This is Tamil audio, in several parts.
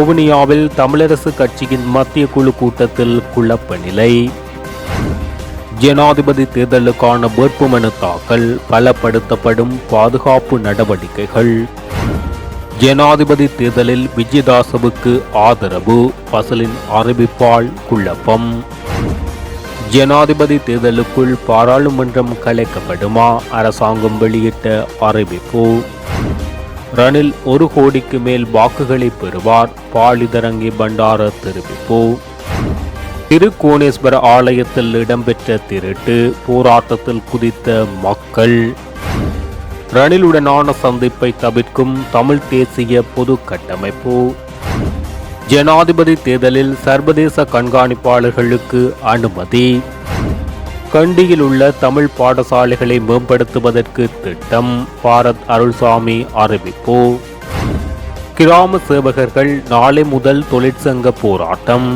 வவுனியாவில் தமிழரசு கட்சியின் மத்திய குழு கூட்டத்தில் குழப்ப நிலை. ஜனாதிபதி தேர்தலுக்கான வேட்புமனு தாக்கல் பலப்படுத்தப்படும் பாதுகாப்பு நடவடிக்கைகள். ஜனாதிபதி தேர்தலில் விஜயதாசவுக்கு ஆதரவு பசலின் அறிவிப்பால் குழப்பம். ஜனாதிபதி தேர்தலுக்குள் பாராளுமன்றம் கலைக்கப்படுமா அரசாங்கம் வெளியிட்ட அறிவிப்பு. ரணில் ஒரு கோடிக்கு மேல் வாக்குகளை பெறுவார். பாலிதரங்கி பண்டார தெரிவிப்பு. திருக்கோணேஸ்வர ஆலயத்தில் இடம்பெற்ற திருட்டு போராட்டத்தில் குதித்த மக்கள். ரணிலுடனான சந்திப்பை தவிர்க்கும் தமிழ் தேசிய பொது கட்டமைப்பு. ஜனாதிபதி தேர்தலில் சர்வதேச கண்காணிப்பாளர்களுக்கு அனுமதி. கண்டியில் உள்ள தமிழ் பாடசாலைகளை மேம்படுத்துவதற்கு திட்டம் பாரத் அருள்சாமி அறிவிப்பு. கிராம சேவகர்கள் நாளை முதல் தொழிற்சங்க போராட்டம்.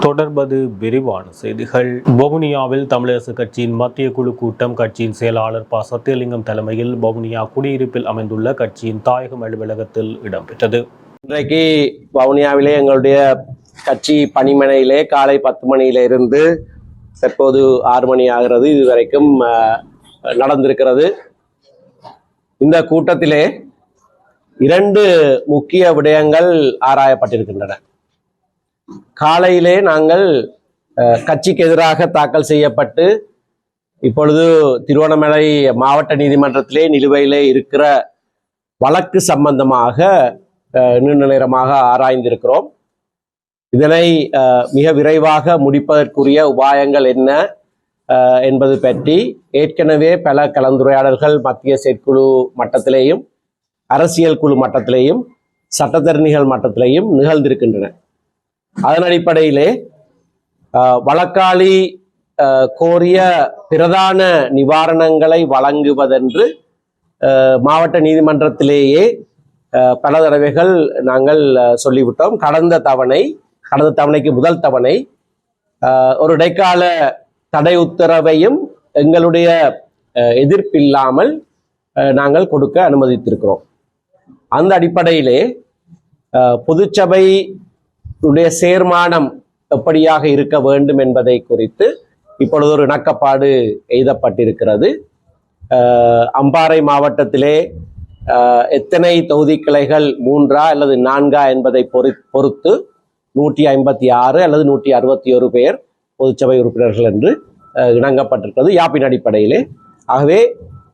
தொடர்பது விரிவான செய்திகள். வவுனியாவில் தமிழரசு கட்சியின் மத்திய குழு கூட்டம் கட்சியின் செயலாளர் ப. சத்தியலிங்கம் தலைமையில் வவுனியா குடியிருப்பில் அமைந்துள்ள கட்சியின் தாயகம் அலுவலகத்தில் இடம்பெற்றது. இன்றைக்கு வவுனியாவிலே எங்களுடைய கட்சி பணிமனையிலே காலை பத்து மணியிலிருந்து தற்போது ஆறு மணி ஆகிறது. இதுவரைக்கும் நடந்திருக்கிறது. இந்த கூட்டத்திலே இரண்டு முக்கிய விடயங்கள் ஆராயப்பட்டிருக்கின்றன. காலையிலே நாங்கள் அஹ், கட்சிக்கு எதிராக தாக்கல் செய்யப்பட்டு இப்பொழுது திருவண்ணாமலை மாவட்ட நீதிமன்றத்திலே நிலுவையிலே இருக்கிற வழக்கு சம்பந்தமாக அஹ், நீண்ட நேரமாக ஆராய்ந்திருக்கிறோம். இதனை அஹ், மிக விரைவாக முடிப்பதற்குரிய உபாயங்கள் என்ன என்பது பற்றி ஏற்கனவே பல கலந்துரையாடல்கள் மத்திய செயற்குழு மட்டத்திலேயும் அரசியல் குழு மட்டத்திலேயும் சட்டத்தரணிகள் மட்டத்திலேயும் நிகழ்ந்திருக்கின்றன. அதன் அடிப்படையிலே வழக்காளி கோரிய பிரதான நிவாரணங்களை வழங்குவதென்று மாவட்ட நீதிமன்றத்திலேயே பல தடவைகள் நாங்கள் சொல்லிவிட்டோம். கடந்த தவணை கடந்த தவணைக்கு முதல் தவணை ஒரு இடைக்கால தடை உத்தரவையும் எங்களுடைய அஹ், எதிர்ப்பில்லாமல் நாங்கள் கொடுக்க அனுமதித்திருக்கிறோம். அந்த அடிப்படையிலே பொதுச்சபை உடைய சேர்மானம் எப்படியாக இருக்க வேண்டும் என்பதை குறித்து இப்பொழுது ஒரு இணக்கப்பாடு எய்தப்பட்டிருக்கிறது. அம்பாறை மாவட்டத்திலே எத்தனை தொகுதி கிளைகள் மூன்றா அல்லது நான்கா என்பதை பொறு பொறுத்து நூற்றி ஐம்பத்தி ஆறு அல்லது நூற்றி அறுபத்தி ஒரு பேர் பொதுச்சபை உறுப்பினர்கள் என்று இணங்கப்பட்டிருக்கிறது யாப்பின் அடிப்படையிலே. ஆகவே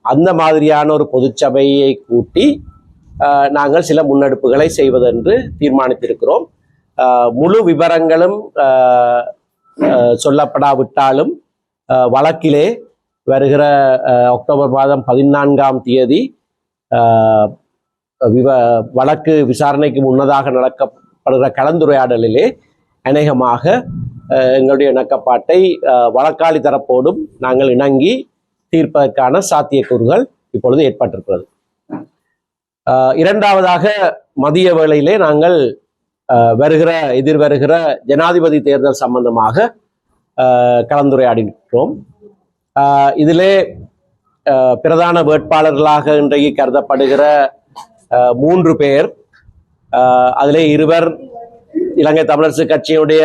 அந்த மாதிரியான ஒரு பொதுச்சபையை கூட்டி நாங்கள் சில முன்னெடுப்புகளை செய்வதென்று தீர்மானித்திருக்கிறோம். முழு விவரங்களும் அஹ், சொல்லப்படாவிட்டாலும் வழக்கிலே வருகிற அஹ், அக்டோபர் மாதம் பதினான்காம் தேதி விவ வழக்கு விசாரணைக்கு முன்னதாக படுகிற கலந்துரையாடலிலே அநேகமாக அஹ், எங்களுடைய இணக்கப்பாட்டை அஹ், வழக்காளி தரப்போடும் நாங்கள் இணங்கி தீர்ப்பதற்கான சாத்தியக்கூறுகள் இப்பொழுது ஏற்பட்டிருக்கிறது. இரண்டாவதாக மதிய வேளையிலே நாங்கள் அஹ், வருகிற எதிர்வருகிற ஜனாதிபதி தேர்தல் சம்பந்தமாக அஹ், இதிலே பிரதான வேட்பாளர்களாக இன்றைக்கு கருதப்படுகிற அஹ், மூன்று பேர் அதிலே இருவர் இலங்கை தமிழரசு கட்சியினுடைய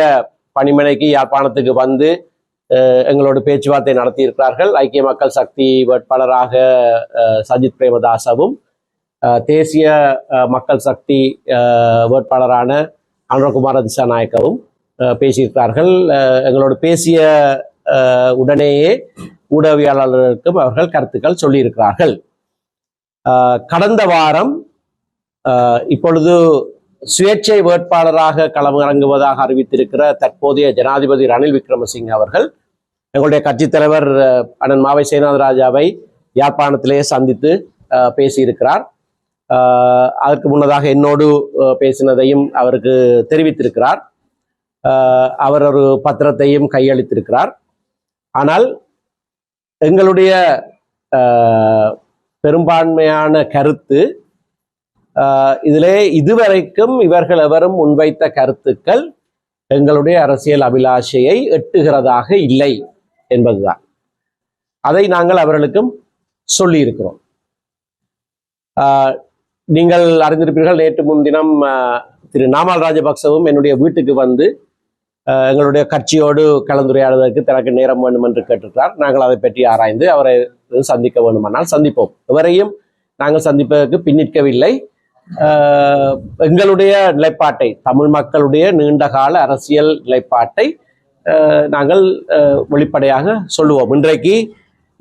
பணிமனைக்கு யாழ்ப்பாணத்துக்கு வந்து எங்களோட பேச்சுவார்த்தை நடத்தியிருக்கிறார்கள். ஐக்கிய மக்கள் சக்தி வேட்பாளராக அஹ், சஜித் பிரேமதாசவும் தேசிய மக்கள் சக்தி வேட்பாளரான அனுரகுமார திசாநாயக்கவும் பேசியிருக்கிறார்கள். அஹ், எங்களோடு பேசிய உடனேயே ஊடகவியலாளர்களுக்கும் அவர்கள் கருத்துக்கள் சொல்லியிருக்கிறார்கள். கடந்த வாரம் இப்பொழுது சுயேட்சை வேட்பாளராக களமிறங்குவதாக அறிவித்திருக்கிற தற்போதைய ஜனாதிபதி ரணில் விக்ரமசிங்க அவர்கள் எங்களுடைய கட்சித் தலைவர் அண்ணன் மாவை சேனாதராஜாவை யாழ்ப்பாணத்திலேயே சந்தித்து பேசியிருக்கிறார். அதற்கு முன்னதாக என்னோடு பேசினதையும் அவருக்கு தெரிவித்திருக்கிறார். அவர் ஒரு பத்திரத்தையும் கையளித்திருக்கிறார். ஆனால் எங்களுடைய பெரும்பான்மையான கருத்து இதிலே இதுவரைக்கும் இவர்கள் எவரும் முன்வைத்த கருத்துக்கள் எங்களுடைய அரசியல் அபிலாஷையை எட்டுகிறதாக இல்லை என்பதுதான். அதை நாங்கள் அவர்களுக்கும் சொல்லியிருக்கிறோம். ஆஹ், நீங்கள் அறிந்திருப்பீர்கள் நேற்று முன்தினம் திரு நாமல் ராஜபக்சவும் என்னுடைய வீட்டுக்கு வந்து அஹ், எங்களுடைய கட்சியோடு கலந்துரையாடுவதற்கு தனக்கு நேரம் வேண்டும் என்று கேட்டிருக்கிறார். நாங்கள் அதை பற்றி ஆராய்ந்து அவரை சந்திக்க வேண்டுமானால் சந்திப்போம். இவரையும் நாங்கள் சந்திப்பதற்கு பின்னிற்கவில்லை. எங்களுடைய நிலைப்பாட்டை தமிழ் மக்களுடைய நீண்டகால அரசியல் நிலைப்பாட்டை நாங்கள் வெளிப்படையாக சொல்லுவோம். இன்றைக்கு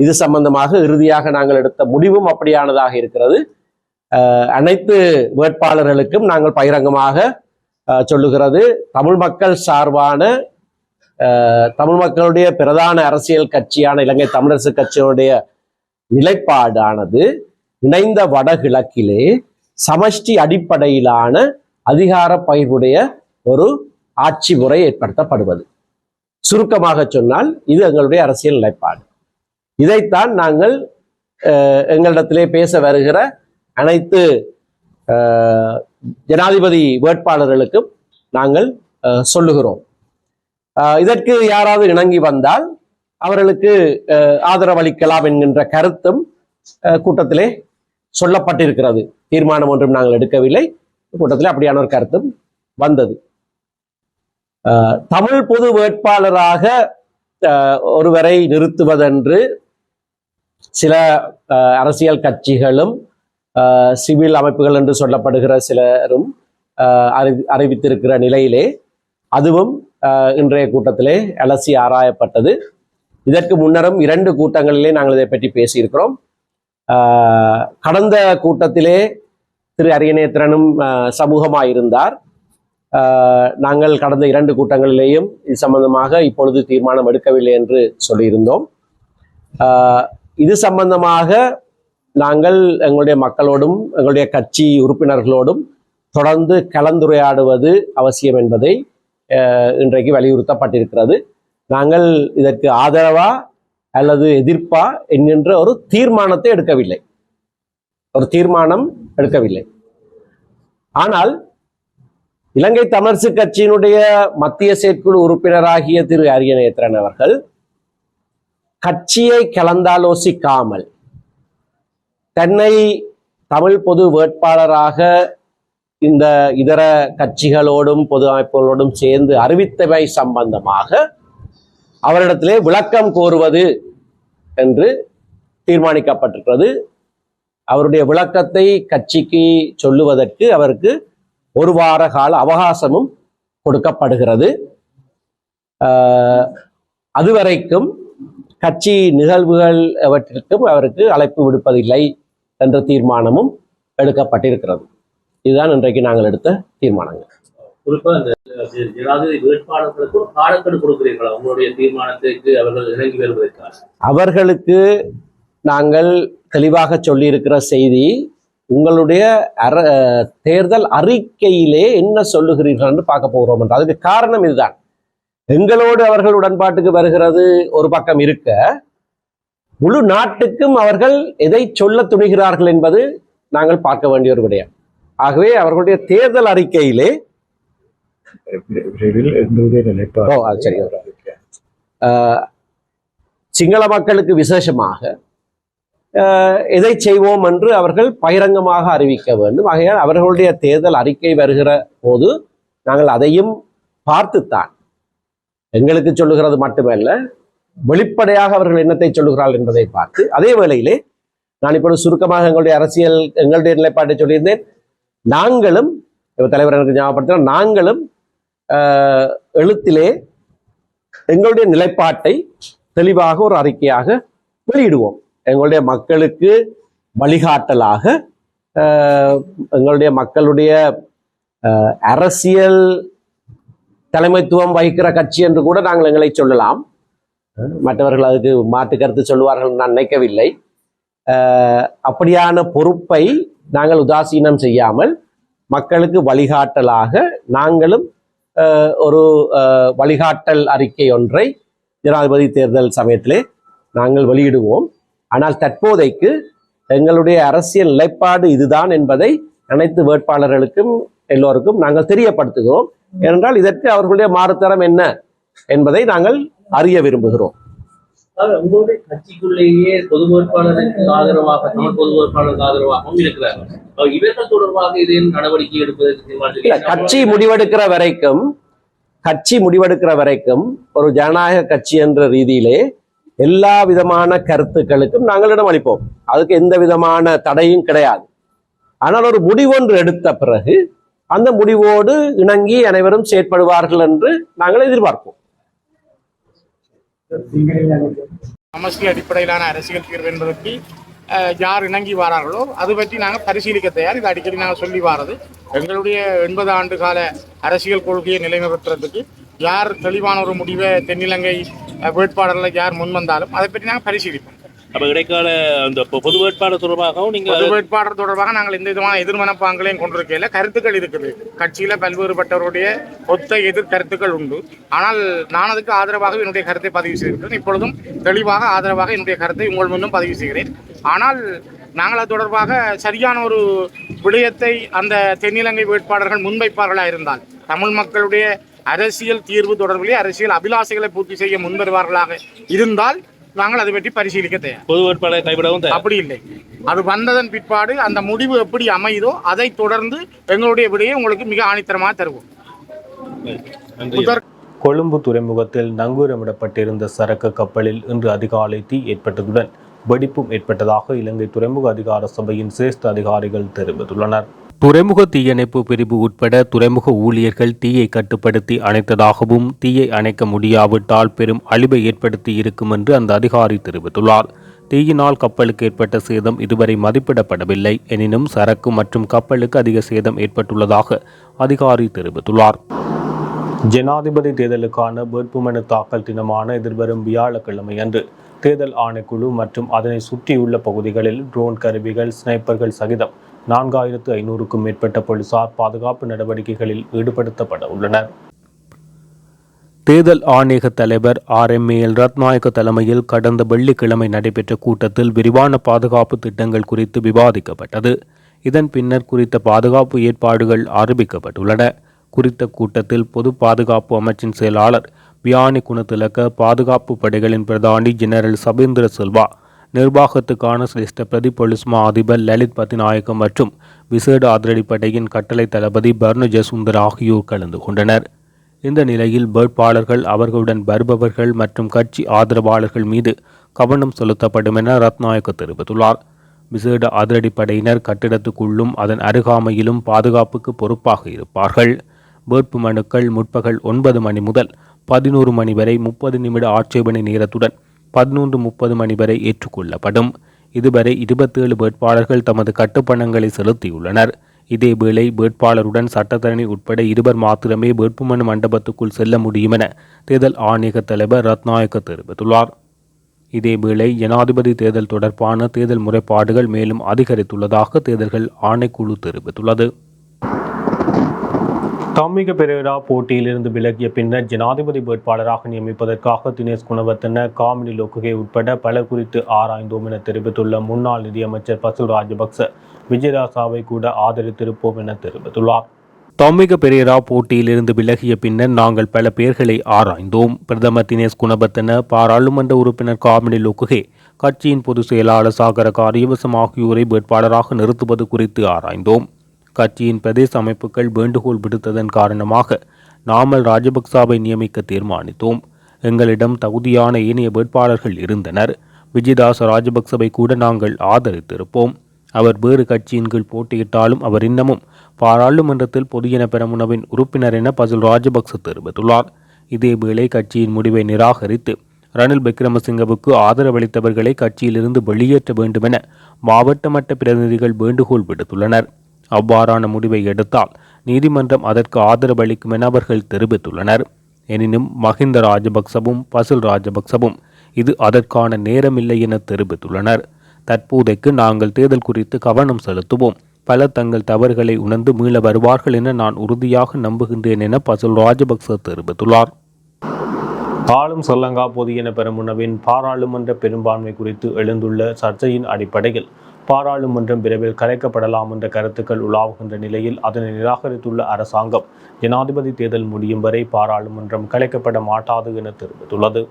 இது சம்பந்தமாக இறுதியாக நாங்கள் எடுத்த முடிவும் அப்படியானதாக இருக்கிறது. அனைத்து வேட்பாளர்களுக்கும் நாங்கள் பகிரங்கமாக சொல்லுகிறது. தமிழ் மக்கள் சார்பான தமிழ் மக்களுடைய பிரதான அரசியல் கட்சியான இலங்கை தமிழரசு கட்சியினுடைய நிலைப்பாடானது இணைந்த வடகிழக்கிலே சமஷ்டி அடிப்படையிலான அதிகார பகிர்வுடைய ஒரு ஆட்சி முறை ஏற்படுத்தப்படுவது. சுருக்கமாக சொன்னால் இது எங்களுடைய அரசியல் நிலைப்பாடு. இதைத்தான் நாங்கள் அஹ், எங்களிடத்திலே பேச வருகிற அனைத்து ஜனாதிபதி வேட்பாளர்களுக்கும் நாங்கள் அஹ், சொல்லுகிறோம். இதற்கு யாராவது இணங்கி வந்தால் அவர்களுக்கு அஹ், ஆதரவளிக்கலாம் என்கின்ற கருத்தும் அஹ், கூட்டத்திலே சொல்லப்பட்டிருக்கிறது. தீர்மானம் ஒன்றும் நாங்கள் எடுக்கவில்லை. கூட்டத்தில் அப்படியான ஒரு கருத்தும் வந்தது. தமிழ் பொது வேட்பாளராக அஹ், ஒருவரை நிறுத்துவதென்று சில அஹ், அரசியல் கட்சிகளும் சிவில் அமைப்புகள் என்று சொல்லப்படுகிற சிலரும் அஹ், அறிவி அறிவித்திருக்கிற நிலையிலே அதுவும் இன்றைய கூட்டத்திலே அலசி ஆராயப்பட்டது. இதற்கு முன்னரும் இரண்டு கூட்டங்களிலே நாங்கள் இதை பற்றி பேசியிருக்கிறோம். கடந்த கூட்டத்திலே திரு அரியநேத்திரனும் சமூகமாக சமூகமாயிருந்தார். நாங்கள் கடந்த இரண்டு கூட்டங்களிலேயும் இது சம்பந்தமாக இப்பொழுது தீர்மானம் எடுக்கவில்லை என்று சொல்லியிருந்தோம். இது சம்பந்தமாக நாங்கள் எங்களுடைய மக்களோடும் எங்களுடைய கட்சி உறுப்பினர்களோடும் தொடர்ந்து கலந்துரையாடுவது அவசியம் என்பதை அஹ், இன்றைக்கு வலியுறுத்தப்பட்டிருக்கிறது. நாங்கள் இதற்கு ஆதரவா அல்லது எதிர்ப்பா என்கின்ற ஒரு தீர்மானத்தை எடுக்கவில்லை. ஒரு தீர்மானம் எடுக்கவில்லை. ஆனால் இலங்கை தமிழரசு கட்சியினுடைய மத்திய செயற்குழு உறுப்பினராகிய திரு அரியநேத்திரன் அவர்கள் கட்சியை கலந்தாலோசிக்காமல் தன்னை தமிழ் பொது வேட்பாளராக இந்த இதர கட்சிகளோடும் பொது அமைப்புகளோடும் சேர்ந்து அறிவித்தவை சம்பந்தமாக அவரிடத்திலே விளக்கம் கோருவது என்று தீர்மானிக்கப்பட்டிருக்கிறது. அவருடைய விளக்கத்தை கட்சிக்கு சொல்லுவதற்கு அவருக்கு ஒரு வார கால அவகாசமும் கொடுக்கப்படுகிறது. ஆஹ், அதுவரைக்கும் கட்சி நிகழ்வுகள் அவற்றிற்கும் அவருக்கு அழைப்பு விடுப்பதில்லை என்ற தீர்மானமும் எடுக்கப்பட்டிருக்கிறது. இதுதான் இன்றைக்கு நாங்கள் எடுத்த தீர்மானங்கள். குறிப்பா அந்த ஜனாதிபதி வேட்பாளர்களுக்கும் காலக்கெடு கொடுக்கிறீர்களா? உங்களுடைய தீர்மானத்திற்கு அவர்கள் இணங்கி வருவதற்காக. அவர்களுக்கு நாங்கள் தெளிவாக சொல்லியிருக்கிற செய்தி உங்களுடைய அர தேர்தல் அறிக்கையிலே என்ன சொல்லுகிறீர்கள் என்று பார்க்க போகிறோம் என்று. அதுக்கு காரணம் இதுதான். எங்களோடு அவர்கள் உடன்பாட்டுக்கு வருகிறது ஒரு பக்கம் இருக்க முழு நாட்டுக்கும் அவர்கள் எதை சொல்ல துணிகிறார்கள் என்பது நாங்கள் பார்க்க வேண்டிய ஒரு விடயம். ஆகவே அவர்களுடைய தேர்தல் அறிக்கையிலே விரைவில் எங்களுடைய நிலைப்பாடு சரி. சிங்கள மக்களுக்கு விசேஷமாக எதை செய்வோம் என்று அவர்கள் பகிரங்கமாக அறிவிக்க வேண்டும். ஆகையால் அவர்களுடைய தேர்தல் அறிக்கை வருகிற போது நாங்கள் அதையும் பார்த்துத்தான். எங்களுக்கு சொல்லுகிறது மட்டுமல்ல வெளிப்படையாக அவர்கள் என்னத்தை சொல்லுகிறார்கள் என்பதை பார்த்து அதே வேளையிலே நான் இப்பொழுது சுருக்கமாக எங்களுடைய அரசியல் எங்களுடைய நிலைப்பாட்டை சொல்லியிருந்தேன். நாங்களும் தலைவர் எனக்கு ஞாபகப்படுத்தினா நாங்களும் எழுத்திலே எங்களுடைய நிலைப்பாட்டை தெளிவாக ஒரு அறிக்கையாக வெளியிடுவோம். எங்களுடைய மக்களுக்கு வழிகாட்டலாக ஆஹ், எங்களுடைய மக்களுடைய ஆஹ், அரசியல் தலைமைத்துவம் வகிக்கிற கட்சி என்று கூட நாங்கள் எங்களை சொல்லலாம். மற்றவர்கள் அதுக்கு மாற்று கருத்து சொல்லுவார்கள் நான் நினைக்கவில்லை. ஆஹ், அப்படியான பொறுப்பை நாங்கள் உதாசீனம் செய்யாமல் மக்களுக்கு வழிகாட்டலாக நாங்களும் ஒரு ஆஹ், வழிகாட்டல் அறிக்கை ஒன்றை ஜனாதிபதி தேர்தல் சமயத்திலே நாங்கள் வெளியிடுவோம். ஆனால் தற்போதைக்கு எங்களுடைய அரசியல் நிலைப்பாடு இதுதான் என்பதை அனைத்து வேட்பாளர்களுக்கும் எல்லோருக்கும் நாங்கள் தெரியப்படுத்துகிறோம். ஏனென்றால் இதற்கு அவர்களுடைய மாறுத்தரம் என்ன என்பதை நாங்கள் அறிய விரும்புகிறோம். உங்களுடைய கட்சிக்குள்ளேயே பொது வேட்பாளருக்கு ஆதரவாக தமிழ் பொது வேட்பாளருக்கு ஆதரவாகவும் இருக்கிறார்கள். இவர்கள் தொடர்பாக ஏதேனும் நடவடிக்கை எடுப்பதற்கு கட்சி முடிவெடுக்கிற வரைக்கும் கட்சி முடிவெடுக்கிற வரைக்கும் ஒரு ஜனநாயக கட்சி என்ற ரீதியிலே எல்லா விதமான கருத்துக்களுக்கும் நாங்களிடம் அளிப்போம். அதுக்கு எந்த விதமான தடையும் கிடையாது. ஆனால் ஒரு முடிவொன்று எடுத்த பிறகு அந்த முடிவோடு இணங்கி அனைவரும் செயற்படுவார்கள் என்று நாங்கள் எதிர்பார்ப்போம். சமஷ்டி அடிப்படையிலான அரசியல் தீர்வு என்பதற்கு யார் இணங்கி வாரார்களோ அது பற்றி நாங்கள் பரிசீலிக்க தயார். இது அடிக்கடி நாங்கள் சொல்லி வாரது. எங்களுடைய எண்பது ஆண்டு கால அரசியல் கொள்கையை நிலைநிறுத்துறதுக்கு யார் தெளிவான ஒரு முடிவை தென்னிலங்கை அஹ், யார் முன் வந்தாலும் அதை பற்றி நாங்கள் பரிசீலிப்போம். அப்ப இடைக்கால அந்த பொது வேட்பாளர் தொடர்பாகவும் நீங்க பொது வேட்பாளர் தொடர்பாக நாங்கள் எந்த விதமான எதிர்மனப்பாங்களையும் கொண்டிருக்கையில கருத்துக்கள் இருக்குது. கட்சியில பல்வேறுபட்டவருடைய ஒத்த எதிர் கருத்துக்கள் உண்டு. ஆனால் நான் அதுக்கு ஆதரவாக என்னுடைய கருத்தை பதிவு செய்திருக்கிறேன் இப்பொழுதும் தெளிவாக ஆதரவாக என்னுடைய கருத்தை உங்கள் முன்னும் பதிவு செய்கிறேன். ஆனால் நாங்கள் அது தொடர்பாக சரியான ஒரு விடயத்தை அந்த தென்னிலங்கை வேட்பாளர்கள் முன்வைப்பார்களா இருந்தால் தமிழ் மக்களுடைய அரசியல் தீர்வு தொடர்பிலே அரசியல் அபிலாஷைகளை பூர்த்தி செய்ய முன்வருவார்களாக இருந்தால் நாங்கள் அதை பற்றி பரிசீலிக்க தயார். பொது வேட்பாளரை கைவிடவும். அப்படி இல்லை. அது வந்ததன் பிற்பாடு அந்த முடிவு எப்படி அமையுதோ அதை தொடர்ந்து எங்களுடைய விடையை உங்களுக்கு மிக ஆணித்தரமாக தருவோம். கொழும்பு துறைமுகத்தில் நங்கூரமிடப்பட்டிருந்த சரக்கு கப்பலில் இன்று அதிகாலை தீ ஏற்பட்டதுடன் வெடிப்பும் ஏற்பட்டதாக இலங்கை துறைமுக அதிகார சபையின் சிரேஷ்ட அதிகாரிகள் தெரிவித்துள்ளனர். துறைமுக தீயணைப்பு பிரிவு உட்பட துறைமுக ஊழியர்கள் தீயை கட்டுப்படுத்தி அணைத்ததாகவும் தீயை அணைக்க முடியாவிட்டால் பெரும் அழிவை ஏற்படுத்தி இருக்கும் என்று அந்த அதிகாரி தெரிவித்துள்ளார். தீயினால் கப்பலுக்கு ஏற்பட்ட சேதம் இதுவரை மதிப்பிடப்படவில்லை. எனினும் சரக்கு மற்றும் கப்பலுக்கு அதிக சேதம் ஏற்பட்டுள்ளதாக அதிகாரி தெரிவித்துள்ளார். ஜனாதிபதி தேர்தலுக்கான வேட்புமனு தாக்கல் தினமான எதிர்வரும் வியாழக்கிழமை அன்று தேர்தல் ஆணைக்குழு மற்றும் அதனை சுற்றியுள்ள பகுதிகளில் ட்ரோன் கருவிகள் ஸ்னைப்பர்கள் சகிதம் நான்காயிரத்து ஐநூறுக்கும் மேற்பட்ட போலீசார் பாதுகாப்பு நடவடிக்கைகளில் ஈடுபடுத்தப்பட உள்ளனர். தேர்தல் ஆணையக தலைவர் ஆர் எம் எல் ரத்நாயக்க தலைமையில் கடந்த வெள்ளிக்கிழமை நடைபெற்ற கூட்டத்தில் விரிவான பாதுகாப்பு திட்டங்கள் குறித்து விவாதிக்கப்பட்டது. இதன் பின்னர் குறித்த பாதுகாப்பு ஏற்பாடுகள் ஆரம்பிக்கப்பட்டுள்ளன குறித்த கூட்டத்தில் பொது பாதுகாப்பு அமைச்சின் செயலாளர் வியானி குணத்திலக்க பாதுகாப்பு படைகளின் பிரதானி ஜெனரல் சபீந்திர செல்வா நிர்வாகத்துக்கான சிரேஷ்ட பிரதி மா அதிபர் லலித் பத்திநாயக்கம் மற்றும் விசேட அதிரடிப்படையின் கட்டளை தளபதி பர்னு சுந்தர் ஆகியோர் கலந்து கொண்டனர். இந்த நிலையில் வேட்பாளர்கள் அவர்களுடன் வருபவர்கள் மற்றும் கட்சி ஆதரவாளர்கள் மீது கவனம் செலுத்தப்படும் என ரத்நாயக்க தெரிவித்துள்ளார். விசேட அதிரடிப்படையினர் கட்டிடத்துக்குள்ளும் அதன் அருகாமையிலும் பாதுகாப்புக்கு பொறுப்பாக இருப்பார்கள். வேட்பு மனுக்கள் முற்பகல் ஒன்பது மணி முதல் பதினோரு மணி வரை முப்பது நிமிட ஆட்சேபனை நேரத்துடன் பதினொன்று முப்பது மணி வரை ஏற்றுக்கொள்ளப்படும். இதுவரை இருபத்தேழு வேட்பாளர்கள் தமது கட்டுப்பணங்களை செலுத்தியுள்ளனர். இதேவேளை வேட்பாளருடன் சட்டத்தரணி உட்பட இருவர் மாத்திரமே வேட்புமனு மண்டபத்துக்குள் செல்ல முடியும் என தேர்தல் ஆணையக தலைவர் ரத்நாயக்க தெரிவித்துள்ளார். இதேவேளை ஜனாதிபதி தேர்தல் தொடர்பான தேர்தல் முறைப்பாடுகள் மேலும் அதிகரித்துள்ளதாக தேர்தல்கள் ஆணைக்குழு தெரிவித்துள்ளது. தம்மிக பெரேரா போட்டியிலிருந்து விலகிய பின்னர் ஜனாதிபதி வேட்பாளராக நியமிப்பதற்காக தினேஷ் குணவர்த்தன காமினி லோக்குகே உட்பட பலர் குறித்து ஆராய்ந்தோம் என தெரிவித்துள்ள முன்னாள் நிதியமைச்சர் பசுல் ராஜபக்ச விஜயராசாவை கூட ஆதரித்திருப்போம் என தெரிவித்துள்ளார். தம்மிக பெரேரா போட்டியிலிருந்து விலகிய பின்னர் நாங்கள் பல பேர்களை ஆராய்ந்தோம். பிரதமர் தினேஷ் குணவர்த்தன பாராளுமன்ற உறுப்பினர் காமினி லோக்குகே கட்சியின் பொதுச் செயலாளர் சாகர காரியவசம் ஆகியோரை வேட்பாளராக நிறுத்துவது குறித்து ஆராய்ந்தோம். கட்சியின் பிரதேச அமைப்புகள் வேண்டுகோள் விடுத்ததன் காரணமாக நாமல் ராஜபக்சாவை நியமிக்க தீர்மானித்தோம். எங்களிடம் தகுதியான ஏனைய வேட்பாளர்கள் இருந்தனர். விஜயதாச ராஜபக்சவை கூட நாங்கள் ஆதரித்திருப்போம். அவர் வேறு கட்சியின் கீழ் போட்டியிட்டாலும் அவர் இன்னமும் பாராளுமன்றத்தில் பொதுஜன பெரமுனவின் உறுப்பினர் என பசுல் ராஜபக்ச தெரிவித்துள்ளார். இதேவேளை கட்சியின் முடிவை நிராகரித்து ரணில் விக்ரமசிங்கவுக்கு ஆதரவளித்தவர்களை கட்சியிலிருந்து வெளியேற்ற வேண்டுமென மாவட்ட மட்ட பிரதிநிதிகள் வேண்டுகோள் விடுத்துள்ளனர். அவ்வாறான முடிவை எடுத்தால் நீதிமன்றம் அதற்கு ஆதரவளிக்கும் என அவர்கள் தெரிவித்துள்ளனர். எனினும் மஹிந்த ராஜபக்சவும் பசுல் ராஜபக்சவும் இது அதற்கான நேரமில்லை என தெரிவித்துள்ளனர். தற்போதைக்கு நாங்கள் தேர்தல் குறித்து கவனம் செலுத்துவோம். பலர் தங்கள் தவறுகளை உணர்ந்து மீள வருவார்கள் என நான் உறுதியாக நம்புகின்றேன் என பசுல் ராஜபக்ச தெரிவித்துள்ளார். ஆளும் சொல்லங்கா பொது என பெருமுனவின் பாராளுமன்ற பெரும்பான்மை குறித்து எழுந்துள்ள சர்ச்சையின் அடிப்படையில் பாராளுமன்றம் விரைவில் கலைக்கப்படலாம் என்ற கருத்துக்கள் உலாவுகின்ற நிலையில் அதனை நிராகரித்துள்ள அரசாங்கம் ஜனாதிபதி தேர்தல் முடியும் வரை பாராளுமன்றம் கலைக்கப்பட மாட்டாது என தெரிவித்துள்ளது.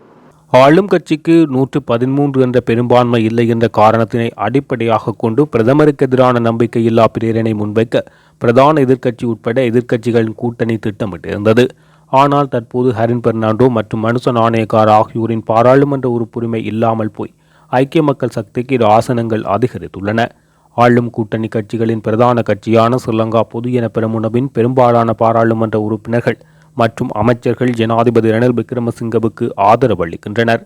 ஆளும் கட்சிக்கு நூற்று பதிமூன்று என்ற பெரும்பான்மை இல்லை என்ற காரணத்தினை அடிப்படையாக கொண்டு பிரதமருக்கு எதிரான நம்பிக்கையில்லா பிரேரணை முன்வைக்க பிரதான எதிர்க்கட்சி உட்பட எதிர்க்கட்சிகளின் கூட்டணி திட்டமிட்டிருந்தது. ஆனால் தற்போது ஹரின் பெர்னாண்டோ மற்றும் மனுச நாணயக்கார் ஆகியோரின் பாராளுமன்ற உறுப்புரிமை இல்லாமல் போய் ஐக்கிய மக்கள் சக்திக்கு இரு ஆசனங்கள் அதிகரித்துள்ளன. ஆளும் கூட்டணி கட்சிகளின் பிரதான கட்சியான ஸ்ரீலங்கா பொது என பெருமுனவின் பெரும்பாலான பாராளுமன்ற உறுப்பினர்கள் மற்றும் அமைச்சர்கள் ஜனாதிபதி ரணில் விக்ரமசிங்கவுக்கு ஆதரவு அளிக்கின்றனர்.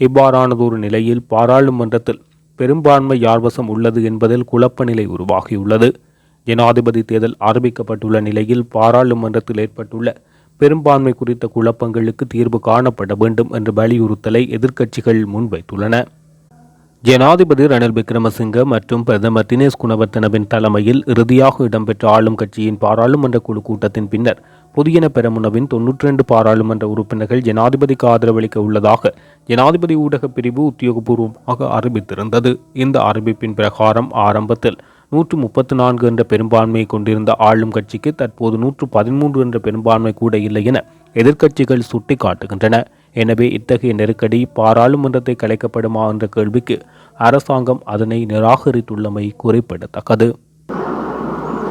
இவ்வாறானதொரு நிலையில் பாராளுமன்றத்தில் பெரும்பான்மை யார்வசம் உள்ளது என்பதில் குழப்ப நிலை உருவாகியுள்ளது. ஜனாதிபதி தேர்தல் ஆரம்பிக்கப்பட்டுள்ள நிலையில் பாராளுமன்றத்தில் ஏற்பட்டுள்ள பெரும்பான்மை குறித்த குழப்பங்களுக்கு தீர்வு காணப்பட வேண்டும் என்ற வலியுறுத்தலை எதிர்க்கட்சிகள் முன்வைத்துள்ளன. ஜனாதிபதி ரணில் விக்ரமசிங்க மற்றும் பிரதமர் தினேஷ் குணவர்த்தனவின் தலைமையில் இறுதியாக இடம்பெற்ற ஆளும் கட்சியின் பாராளுமன்ற குழு கூட்டத்தின் பின்னர் புதியன பெரமுனவின் தொன்னூற்றி ரெண்டு பாராளுமன்ற உறுப்பினர்கள் ஜனாதிபதிக்கு ஆதரவளிக்க உள்ளதாக ஜனாதிபதி ஊடகப் பிரிவு உத்தியோகபூர்வமாக அறிவித்திருந்தது. இந்த அறிவிப்பின் பிரகாரம் ஆரம்பத்தில் நூற்று முப்பத்து நான்கு என்ற பெரும்பான்மையை கொண்டிருந்த ஆளும் கட்சிக்கு தற்போது நூற்று பதிமூன்று என்ற பெரும்பான்மை கூட இல்லை என எதிர்க்கட்சிகள் சுட்டிக்காட்டுகின்றன. எனவே இத்தகைய நெருக்கடி பாராளுமன்றத்தை கலைக்கப்படுமா என்ற கேள்விக்கு அரசாங்கம் அதனை நிராகரித்துள்ளமை குறிப்பிடத்தக்கது.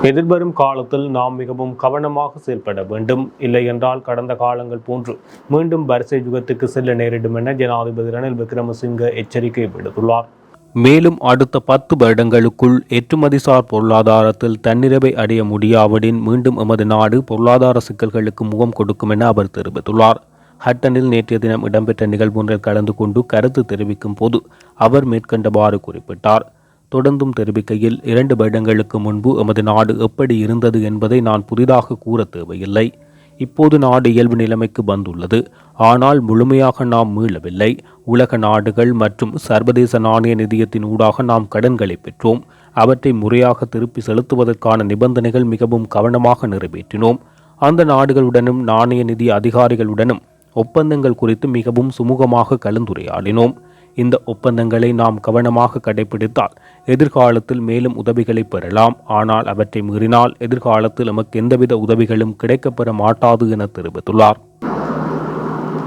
எதிர்வரும் காலத்தில் நாம் மிகவும் கவனமாக செயல்பட வேண்டும். இல்லை என்றால் கடந்த காலங்கள் போன்று மீண்டும் வரிசை யுகத்துக்கு செல்ல நேரிடும் என ஜனாதிபதி ரணில் விக்ரமசிங்க எச்சரிக்கை விடுத்துள்ளார். மேலும் அடுத்த பத்து வருடங்களுக்குள் ஏற்றுமதிசார் பொருளாதாரத்தில் தன்னிறைவை அடைய முடியாவிடின் மீண்டும் எமது நாடு பொருளாதார சிக்கல்களுக்கு முகம் கொடுக்கும் என அவர் தெரிவித்துள்ளார். ஹட்டனில் நேற்றைய தினம் இடம்பெற்ற நிகழ்வொன்றில் கலந்து கொண்டு கருத்து தெரிவிக்கும் போது அவர் மேற்கண்டவாறு குறிப்பிட்டார். தொடர்ந்தும் தெரிவிக்கையில் இரண்டு வருடங்களுக்கு முன்பு எமது நாடு எப்படி இருந்தது என்பதை நான் புதிதாக கூற தேவையில்லை. இப்போது நாடு இயல்பு நிலைமைக்கு வந்துள்ளது. ஆனால் முழுமையாக நாம் மீளவில்லை. உலக நாடுகள் மற்றும் சர்வதேச நாணய நிதியத்தின் ஊடாக நாம் கடன்களை பெற்றோம். அவற்றை முறையாக திருப்பி செலுத்துவதற்கான நிபந்தனைகள் மிகவும் கவனமாக நிறைவேற்றினோம். அந்த நாடுகளுடனும் நாணய நிதி அதிகாரிகளுடனும் ஒப்பந்தங்கள் குறித்து மிகவும் சுமூகமாக கலந்துரையாடினோம். இந்த ஒப்பந்தங்களை நாம் கவனமாக கடைபிடித்தால் எதிர்காலத்தில் மேலும் உதவிகளை பெறலாம். ஆனால் அவற்றை மீறினால் எதிர்காலத்தில் நமக்கு எந்தவித உதவிகளும் கிடைக்கப்பெற மாட்டாது என தெரிவித்துள்ளார்.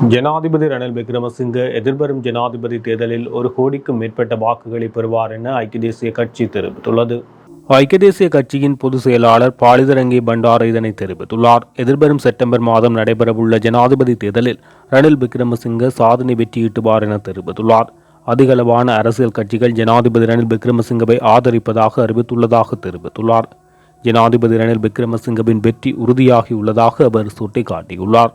ஜனாதிபதி ரணில் விக்ரமசிங்க எதிர்வரும் ஜனாதிபதி தேர்தலில் ஒரு கோடிக்கும் மேற்பட்ட வாக்குகளை பெறுவார் என ஐக்கிய தேசிய கட்சி தெரிவித்துள்ளது. ஐக்கிய தேசிய கட்சியின் பொதுச் செயலாளர் பாலிதரங்கி பண்டார இதனை தெரிவித்துள்ளார். எதிர்வரும் செப்டம்பர் மாதம் நடைபெறவுள்ள ஜனாதிபதி தேர்தலில் ரணில் விக்ரமசிங்க சாதனை வெற்றியிட்டுவார் என தெரிவித்துள்ளார். அதிகளவான அரசியல் கட்சிகள் ஜனாதிபதி ரணில் விக்ரமசிங்கவை ஆதரிப்பதாக அறிவித்துள்ளதாக தெரிவித்துள்ளார். ஜனாதிபதி ரணில் விக்ரமசிங்கவின் வெற்றி உறுதியாகியுள்ளதாக அவர் சுட்டிக்காட்டியுள்ளார்.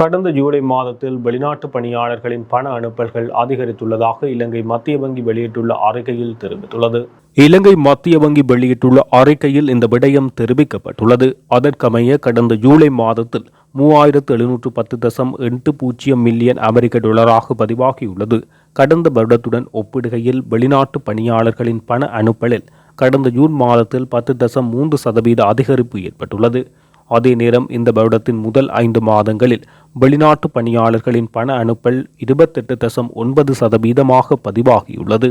கடந்த ஜூலை மாதத்தில் வெளிநாட்டு பணியாளர்களின் பண அனுப்பல்கள் அதிகரித்துள்ளதாக இலங்கை மத்திய வங்கி வெளியிட்டுள்ள அறிக்கையில் தெரிவித்துள்ளது. இலங்கை மத்திய வங்கி வெளியிட்டுள்ள அறிக்கையில் இந்த விடயம் தெரிவிக்கப்பட்டுள்ளது. அதற்கமைய கடந்த ஜூலை மாதத்தில் மூவாயிரத்து எழுநூற்று பத்து தசம் எட்டு பூஜ்ஜியம் மில்லியன் அமெரிக்க டாலராக பதிவாகியுள்ளது. கடந்த வருடத்துடன் ஒப்பிடுகையில் வெளிநாட்டு பணியாளர்களின் பண அனுப்பலில் கடந்த ஜூன் மாதத்தில் பத்து தசம் மூன்று சதவீத அதிகரிப்பு ஏற்பட்டுள்ளது. அதே நேரம் இந்த வருடத்தின் முதல் ஐந்து மாதங்களில் வெளிநாட்டு பணியாளர்களின் பண அனுப்பல் இருபத்தெட்டு தசம் ஒன்பது சதவீதமாக பதிவாகியுள்ளது.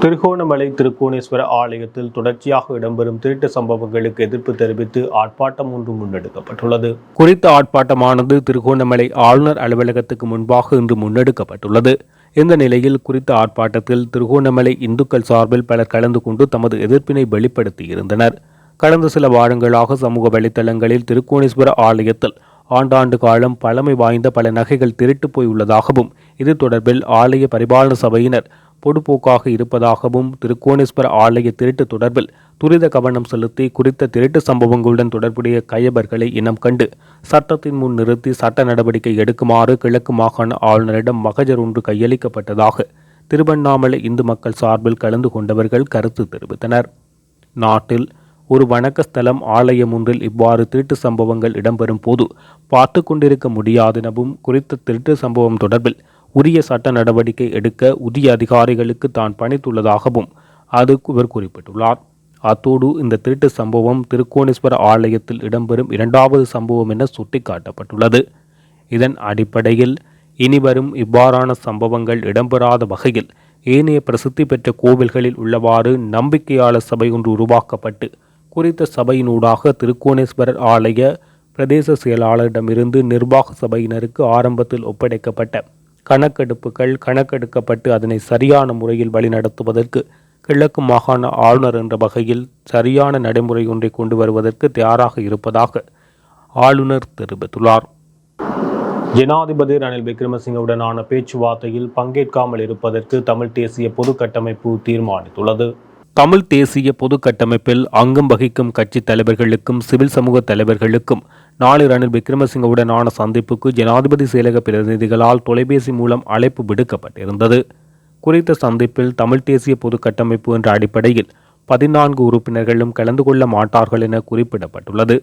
திருகோணமலை திருக்கோணேஸ்வர ஆலயத்தில் தொடர்ச்சியாக இடம்பெறும் திருட்டு சம்பவங்களுக்கு எதிர்ப்பு தெரிவித்து ஆர்ப்பாட்டம் ஒன்று முன்னெடுக்கப்பட்டுள்ளது. குறித்த ஆர்ப்பாட்டமானது திருகோணமலை ஆளுநர் அலுவலகத்துக்கு முன்பாக இன்று முன்னெடுக்கப்பட்டுள்ளது. இந்த நிலையில் குறித்த ஆர்ப்பாட்டத்தில் திருகோணமலை இந்துக்கள் சார்பில் பலர் கலந்து கொண்டு தமது எதிர்ப்பினை வெளிப்படுத்தியிருந்தனர். கடந்த சில வாரங்களாக சமூக வலைத்தளங்களில் திருக்கோணேஸ்வர ஆலயத்தில் ஆண்டாண்டு காலம் பழமை வாய்ந்த பல நகைகள் திருட்டு போய் உள்ளதாகவும் இது தொடர்பில் ஆலய பரிபாலன சபையினர் பொடுபோக்காக இருப்பதாகவும் திருக்கோணேஸ்வர ஆலய திருட்டு தொடர்பில் துரித கவனம் செலுத்தி குறித்த திருட்டு சம்பவங்களுடன் தொடர்புடைய கையபர்களை இனம் கண்டு சட்டத்தின் முன் நிறுத்தி சட்ட நடவடிக்கை எடுக்குமாறு கிழக்கு மாகாண ஆளுநரிடம் மகஜர் ஒன்று கையளிக்கப்பட்டதாக திருவண்ணாமலை இந்து மக்கள் சார்பில் கலந்து கொண்டவர்கள் கருத்து தெரிவித்தனர். நாட்டில் ஒரு வணக்க ஸ்தலம் ஆலயம் ஒன்றில் இவ்வாறு திருட்டு சம்பவங்கள் இடம்பெறும் போது பார்த்து கொண்டிருக்க முடியாதெனவும் குறித்த திருட்டு சம்பவம் தொடர்பில் உரிய சட்ட நடவடிக்கை எடுக்க உரிய அதிகாரிகளுக்கு தான் பணித்துள்ளதாகவும் அது இவர் குறிப்பிட்டுள்ளார். அத்தோடு இந்த திருட்டு சம்பவம் திருக்கோணேஸ்வர ஆலயத்தில் இடம்பெறும் இரண்டாவது சம்பவம் என சுட்டிக்காட்டப்பட்டுள்ளது. இதன் அடிப்படையில் இனிவரும் இவ்வாறான சம்பவங்கள் இடம்பெறாத வகையில் ஏனைய பிரசித்தி பெற்ற கோவில்களில் உள்ளவாறு நம்பிக்கையாளர் சபை ஒன்று உருவாக்கப்பட்டு குறித்த சபையினூடாக திருக்கோணேஸ்வரர் ஆலய பிரதேச செயலாளரிடமிருந்து நிர்வாக சபையினருக்கு ஆரம்பத்தில் ஒப்படைக்கப்பட்ட கணக்கெடுப்புகள் கணக்கெடுக்கப்பட்டு அதனை சரியான முறையில் வழிநடத்துவதற்கு கிழக்கு மாகாண ஆளுநர் என்ற வகையில் சரியான நடைமுறை ஒன்றை கொண்டு வருவதற்கு தயாராக இருப்பதாக ஆளுநர் தெரிவித்துள்ளார். ஜனாதிபதி ரணில் விக்ரமசிங்கவுடனான பேச்சுவார்த்தையில் பங்கேற்காமல் இருப்பதற்கு தமிழ் தேசிய பொது கட்டமைப்பு தீர்மானித்துள்ளது. தமிழ் தேசிய பொது கட்டமைப்பில் அங்கம் வகிக்கும் கட்சி தலைவர்களுக்கும் சிவில் சமூக தலைவர்களுக்கும் நாளை ரணில் விக்ரமசிங்கவுடனான சந்திப்புக்கு ஜனாதிபதி செயலக பிரதிநிதிகளால் தொலைபேசி மூலம் அழைப்பு விடுக்கப்பட்டிருந்தது. குறித்த சந்திப்பில் தமிழ் தேசிய பொது கட்டமைப்பு என்ற அடிப்படையில் பதினான்கு உறுப்பினர்களும் கலந்து கொள்ள மாட்டார்கள் என குறிப்பிடப்பட்டுள்ளது.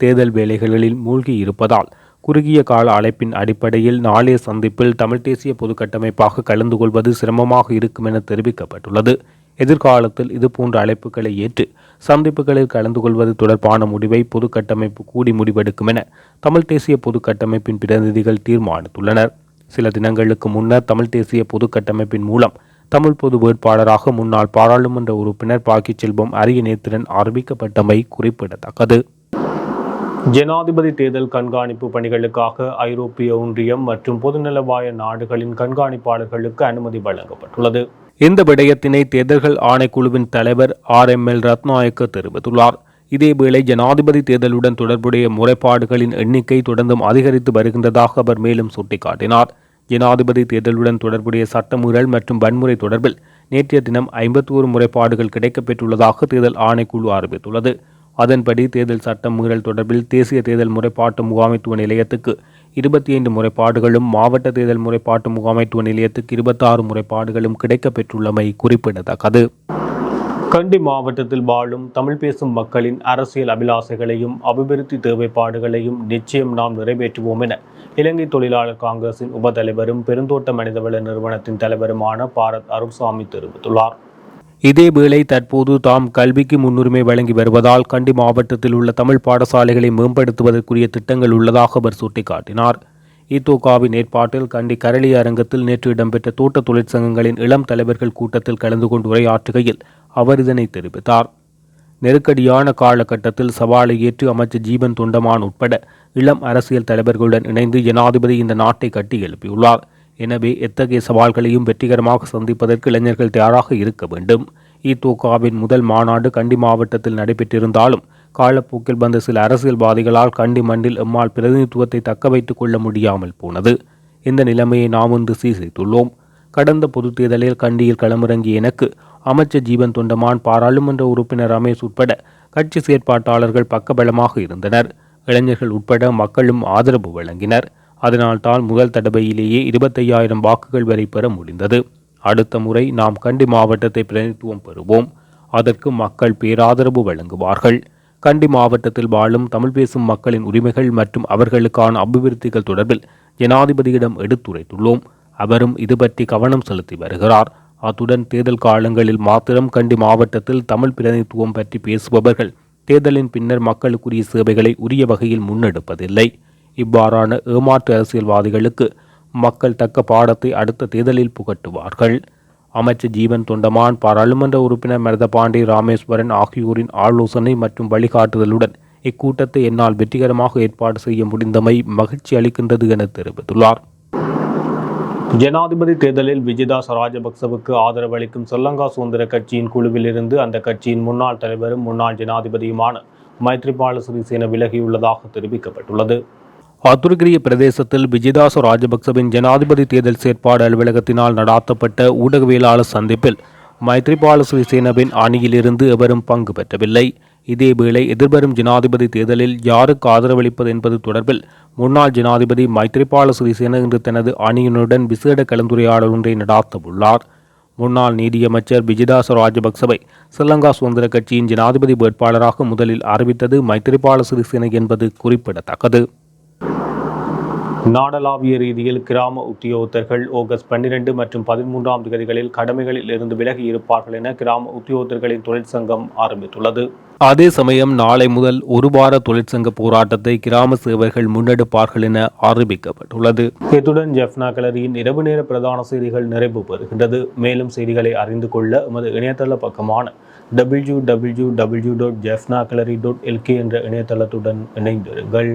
தேர்தல் வேலைகளில் மூழ்கி இருப்பதால் குறுகிய கால அழைப்பின் அடிப்படையில் நாளைய சந்திப்பில் தமிழ் தேசிய பொது கட்டமைப்பாக கலந்து கொள்வது சிரமமாக இருக்கும் என தெரிவிக்கப்பட்டுள்ளது. எதிர்காலத்தில் இதுபோன்ற அழைப்புகளை ஏற்று சந்திப்புகளில் கலந்து கொள்வது தொடர்பான முடிவை பொது கட்டமைப்பு கூடி முடிவெடுக்கும் என தமிழ் தேசிய பொது கட்டமைப்பின் பிரதிநிதிகள் தீர்மானித்துள்ளனர். சில தினங்களுக்கு முன்னர் தமிழ் தேசிய பொது கட்டமைப்பின் மூலம் தமிழ் பொது வேட்பாளராக முன்னாள் பாராளுமன்ற உறுப்பினர் பாக்கி செல்வம் அரிய நேத்திரன் அறிவிக்கப்பட்டமை குறிப்பிடத்தக்கது. ஜனாதிபதி தேர்தல் கண்காணிப்பு பணிகளுக்காக ஐரோப்பிய ஒன்றியம் மற்றும் பொதுநலவாய நாடுகளின் கண்காணிப்பாளர்களுக்கு அனுமதி வழங்கப்பட்டுள்ளது. இந்த விடயத்தினை தேர்தல்கள் ஆணைக்குழுவின் தலைவர் ஆர். எம். எல். ரத்நாயக்க தெரிவித்துள்ளார். இதேவேளை ஜனாதிபதி தேர்தலுடன் தொடர்புடைய முறைப்பாடுகளின் எண்ணிக்கை தொடர்ந்தும் அதிகரித்து வருகின்றதாக அவர் மேலும் சுட்டிக்காட்டினார். ஜனாதிபதி தேர்தலுடன் தொடர்புடைய சட்டமீறல் மற்றும் வன்முறை தொடர்பில் நேற்றைய தினம் ஐம்பத்தோரு முறைப்பாடுகள் கிடைக்கப்பெற்றுள்ளதாக தேர்தல் ஆணைக்குழு அறிவித்துள்ளது. அதன்படி தேர்தல் சட்டம் மீறல் தொடர்பில் தேசிய தேர்தல் முறைப்பாட்டு முகாமைத்துவ நிலையத்துக்கு இருபத்தி ஐந்து முறைப்பாடுகளும் மாவட்ட தேர்தல் முறைப்பாட்டு முகாமைத்துவ நிலையத்துக்கு இருபத்தாறு முறைப்பாடுகளும் கிடைக்கப்பெற்றுள்ளமை குறிப்பிடத்தக்கது. கண்டி மாவட்டத்தில் வாழும் தமிழ் பேசும் மக்களின் அரசியல் அபிலாசைகளையும் அபிவிருத்தி தேவைப்பாடுகளையும் நிச்சயம் நாம் நிறைவேற்றுவோம் என இலங்கை தொழிலாளர் காங்கிரசின் உபதலைவரும் பெருந்தோட்ட மனிதவள நிறுவனத்தின் தலைவருமான பாரத் அருள்சாமி தெரிவித்துள்ளார். இதேவேளை தற்போது தாம் கல்விக்கு முன்னுரிமை வழங்கி வருவதால் கண்டி மாவட்டத்தில் உள்ள தமிழ் பாடசாலைகளை மேம்படுத்துவதற்குரிய திட்டங்கள் உள்ளதாக அவர் சுட்டிக்காட்டினார். இத்தோகாவின் ஏற்பாட்டில் கண்டி கரளி அரங்கத்தில் நேற்று இடம்பெற்ற தோட்ட தொழிற்சங்கங்களின் இளம் தலைவர்கள் கூட்டத்தில் கலந்து கொண்டு உரையாற்றுகையில் அவர் இதனை தெரிவித்தார். நெருக்கடியான காலகட்டத்தில் சவாலை ஏற்று அமைச்சர் ஜீவன் தொண்டமான் உட்பட இளம் அரசியல் தலைவர்களுடன் இணைந்து ஜனாதிபதி இந்த நாட்டை கட்டி எழுப்பியுள்ளார். எனவே எத்தகைய சவால்களையும் வெற்றிகரமாக சந்திப்பதற்கு இளைஞர்கள் தயாராக இருக்க வேண்டும். இதோகாவின் முதல் மாநாடு கண்டி மாவட்டத்தில் நடைபெற்றிருந்தாலும் காலப்போக்கில் வந்த சில அரசியல்வாதிகளால் கண்டி மண்டில் எம்மால் பிரதிநிதித்துவத்தை தக்க வைத்துக் கொள்ள முடியாமல் போனது. இந்த நிலைமையை நாம் இன்று சீர்செய்துள்ளோம். கடந்த பொதுத் தேர்தலில் கண்டியில் களமிறங்கிய எனக்கு அமைச்சர் ஜீவன் தொண்டமான் பாராளுமன்ற உறுப்பினர் ரமேஷ் உட்பட கட்சி செயற்பாட்டாளர்கள் பக்கபலமாக இருந்தனர். இளைஞர்கள் உட்பட மக்களும் ஆதரவு வழங்கினர். அதனால்தான் முதல் தடவையிலேயே இருபத்தையாயிரம் வாக்குகள் வரை பெற முடிந்தது. அடுத்த முறை நாம் கண்டி மாவட்டத்தை பிரதிநிதித்துவம் பெறுவோம். அதற்கு மக்கள் பேராதரவு வழங்குவார்கள். கண்டி மாவட்டத்தில் வாழும் தமிழ் பேசும் மக்களின் உரிமைகள் மற்றும் அவர்களுக்கான அபிவிருத்திகள் தொடர்பில் ஜனாதிபதியிடம் எடுத்துரைத்துள்ளோம். அவரும் இது பற்றி கவனம் செலுத்தி வருகிறார். அத்துடன் தேர்தல் காலங்களில் மாத்திரம் கண்டி மாவட்டத்தில் தமிழ் பிரதிநிதித்துவம் பற்றி பேசுபவர்கள் தேர்தலின் பின்னர் மக்களுக்குரிய சேவைகளை உரிய வகையில் முன்னெடுப்பதில்லை. இவ்வாறான ஏமாற்று அரசியல்வாதிகளுக்கு மக்கள் தக்க பாடத்தை அடுத்த தேர்தலில் புகட்டுவார்கள். அமைச்சர் ஜீவன் தொண்டமான் பாராளுமன்ற உறுப்பினர் மருதபாண்டி ராமேஸ்வரன் ஆகியோரின் ஆலோசனை மற்றும் வழிகாட்டுதலுடன் இக்கூட்டத்தை என்னால் வெற்றிகரமாக ஏற்பாடு செய்ய முடிந்தமை மகிழ்ச்சி அளிக்கின்றது என தெரிவித்துள்ளார். ஜனாதிபதி தேர்தலில் விஜயதாஸ் ராஜபக்சவுக்கு ஆதரவளிக்கும் ஸ்ரீலங்கா சுதந்திர கட்சியின் குழுவிலிருந்து அந்த கட்சியின் முன்னாள் தலைவரும் முன்னாள் ஜனாதிபதியுமான மைத்ரிபால சிறிசேன விலகியுள்ளதாக தெரிவிக்கப்பட்டுள்ளது. அத்துருகிரிய பிரதேசத்தில் விஜயதாச ராஜபக்சவின் ஜனாதிபதி தேர்தல் செயற்பாடு அலுவலகத்தினால் நடாத்தப்பட்ட ஊடகவியலாளர் சந்திப்பில் மைத்ரிபால சிறிசேனவின் அணியிலிருந்து எவரும் பங்கு பெற்றவில்லை. இதேவேளை எதிர்வரும் ஜனாதிபதி தேர்தலில் யாருக்கு ஆதரவளிப்பது என்பது தொடர்பில் முன்னாள் ஜனாதிபதி மைத்ரிபால சிறிசேன இன்று தனது அணியினருடன் விசேட கலந்துரையாடல் ஒன்றை நடாத்தவுள்ளார். முன்னாள் நீதியமைச்சர் விஜயதாச ராஜபக்சவை ஸ்ரீலங்கா சுதந்திர கட்சியின் ஜனாதிபதி வேட்பாளராக முதலில் அறிவித்தது மைத்ரிபால சிறிசேன என்பது குறிப்பிடத்தக்கது. நாடளாவிய ரீதியில் கிராம உத்தியோகத்தர்கள் ஆகஸ்ட் பன்னிரண்டு மற்றும் பதிமூன்றாம் தேதிகளில் கடமைகளில் இருந்து விலகி இருப்பார்கள் என கிராம உத்தியோகத்தர்களின் தொழிற்சங்கம் ஆரம்பித்துள்ளது. அதே சமயம் நாளை முதல் ஒரு வார தொழிற்சங்க போராட்டத்தை கிராம சேவர்கள் முன்னெடுப்பார்கள் என அறிவிக்கப்பட்டுள்ளது. இத்துடன் ஜெஃப்னா கலரியின் இரவு நேர பிரதான செய்திகள் நிறைவு பெறுகின்றது. மேலும் செய்திகளை அறிந்து கொள்ள எமது இணையதள பக்கமான W W W dot Jaffna gallery dot LK என்ற இணையதளத்துடன் இணைந்திருங்கள்.